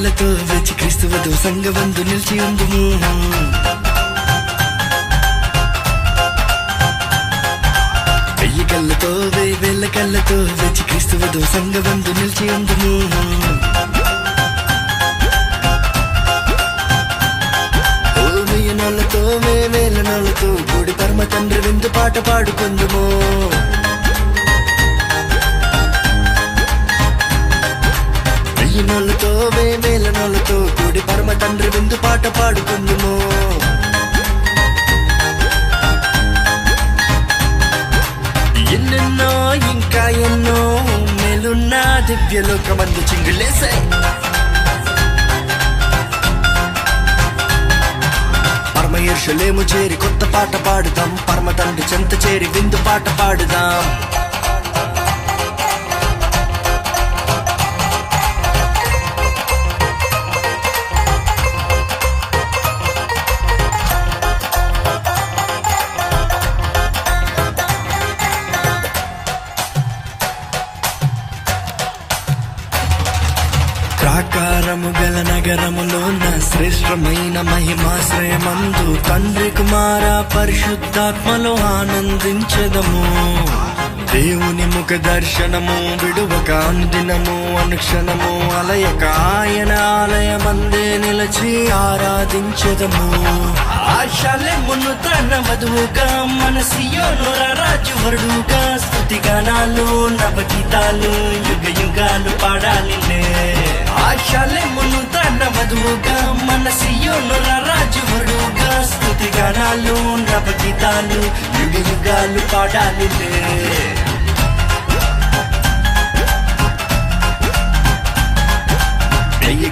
వెయ్యి కళ్ళతో వెయ్యి వేల కళ్ళతో సంగవందు నిలిచి ఉందుము వెయ్యి కళ్ళతో వెయ్యి వేల కళ్ళతో వెచ్చి క్రీస్తువదు సంగవందు నిలిచి ఉందుము ఓ వెయ్యి నాళ్ళతో మే నాళ్ళతో కూడి పరమ తండ్రి విందు పాట పాడుకుందుము. తండ్రి విందు పాట పాడుకుందుము. ఎన్నెన్నో ఇంకా ఎన్నో మేలున్న దివ్యలోకమందు చింగులేసే. పరమ చేరి కొత్త పాట పాడుదాం. పరమ తండ్రి చెంత చేరి విందు పాట పాడుదాం. నగరములోన శ్రేష్టమైన మహిమాశ్రయమందు తండ్రి కుమార పరిశుద్ధాత్మలో ఆనందించదము. దేవుని ముఖ దర్శనము విడువక అనుదినము అనుక్షణము అలయక ఆయన ఆలయమందే నిలచి ఆరాధించదము. ఆశాలెమును తన వధువుగా మనసియోను రాజు వరుడుగా స్థుతి గానాలు నవగీతాలు యుగ యుగాలు పాడాలిలే ఆశాలెమును తన వధువుగా మనసియోను రాజు వరుడుగా స్థుతి గానాలు నవగీతాలు యుగ యుగాలు పాడాలిలే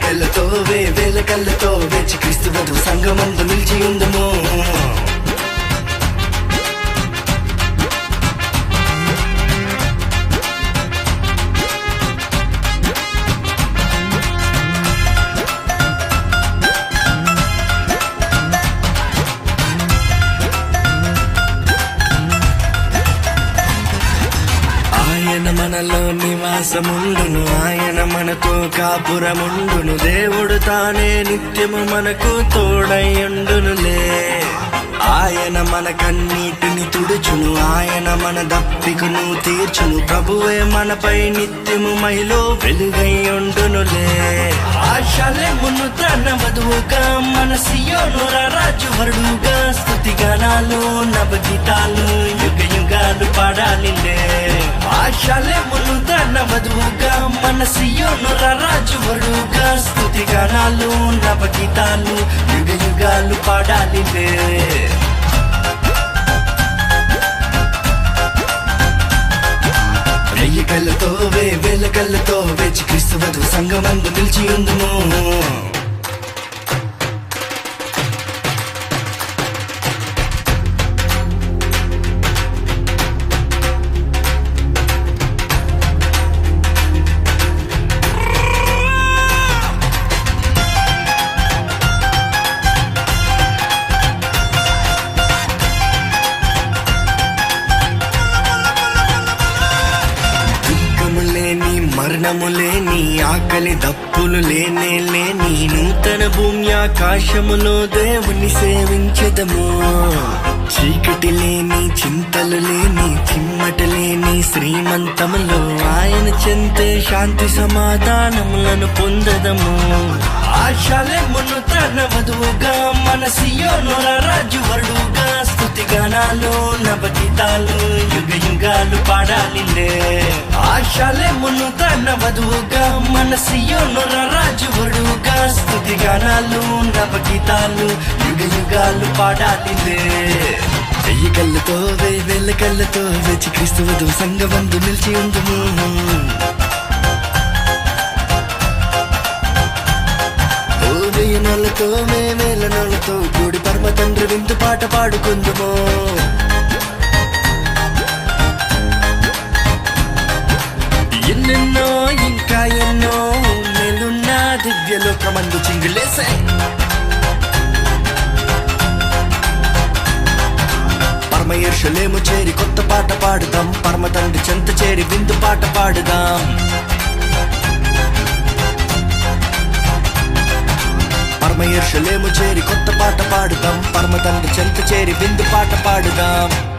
వెళ్ళతో కళ్ళతో వే వేల కళ్ళతో వేచి క్రీస్తు సంగమందు నిలిచి ఉందమో. ఆయన మనలో నివాసముండును. ఆయన మనతో కాపురముండును. దేవుడు తానే నిత్యము మనకు తోడయుండునులే ఆయన మన కన్నీటిని తుడుచును. ఆయన మన దప్పికను తీర్చును. ప్రభువే మనపై నిత్యము మహిలో వెలుగై ఉండునులే ఆశలెమును తన వధువుగా మన సియోను రాజు వరుడుగా స్థుతి గానాలు నవగీతాలు యుగ ఆశలెమును తన వధువుగా మన సియోను రాజు వరుడుగా స్థుతి గానాలు నవగీతాలు యుగ యుగాలు పాడాలి వెయ్యి కళ్ళతో వే వేల కళ్ళతో వేచి క్రీస్తు వధు సంగమందు నిలిచి ఉందుము మరణము లేని ఆకలి దప్పులు లేనే లేని నూతన భూమి ఆకాశములో దేవుని సేవించదము. చీకటి లేని చింతలు లేని చిమ్మట లేని శ్రీమంతములో ఆయన చెంతే శాంతి సమాధానములను పొందదము. ఆశలెమును తన వధువుగా మనసియో నొర రాజు వరుడుగా స్థుతి గానాలు నవగీతాలు యుగ యుగాలు పాడాలిలే ఆశలెమును తన వధువుగా మనసియో నొర రాజు వరుడుగా స్థుతి గానాలు నవగీతాలు యుగ యుగాలు పాడాలిలే వెయ్యి కళ్ళతో వెయ్యి వేల కళ్ళతో వెచ్చి క్రీస్తు వధువు సంగవందు నిలిచి ఉందుము. ఓ వెయ్యి నోళ్ళతో మే వేల నోళ్ళతో కూడి పరమ తండ్రి విందు పాట పాడుకుందుము. మధ్యలో కమందు చింగులేసే? పరమయేషులేము చేరి కొత్త పాట పాడుదాం. పరమ తండ్రి చెంత చేరి విందు పాట పాడుదాం. పరమయేషులేము చేరి కొత్త పాట పాడుదాం. పరమ తండ్రి చెంత చేరి విందు పాట పాడుదాం.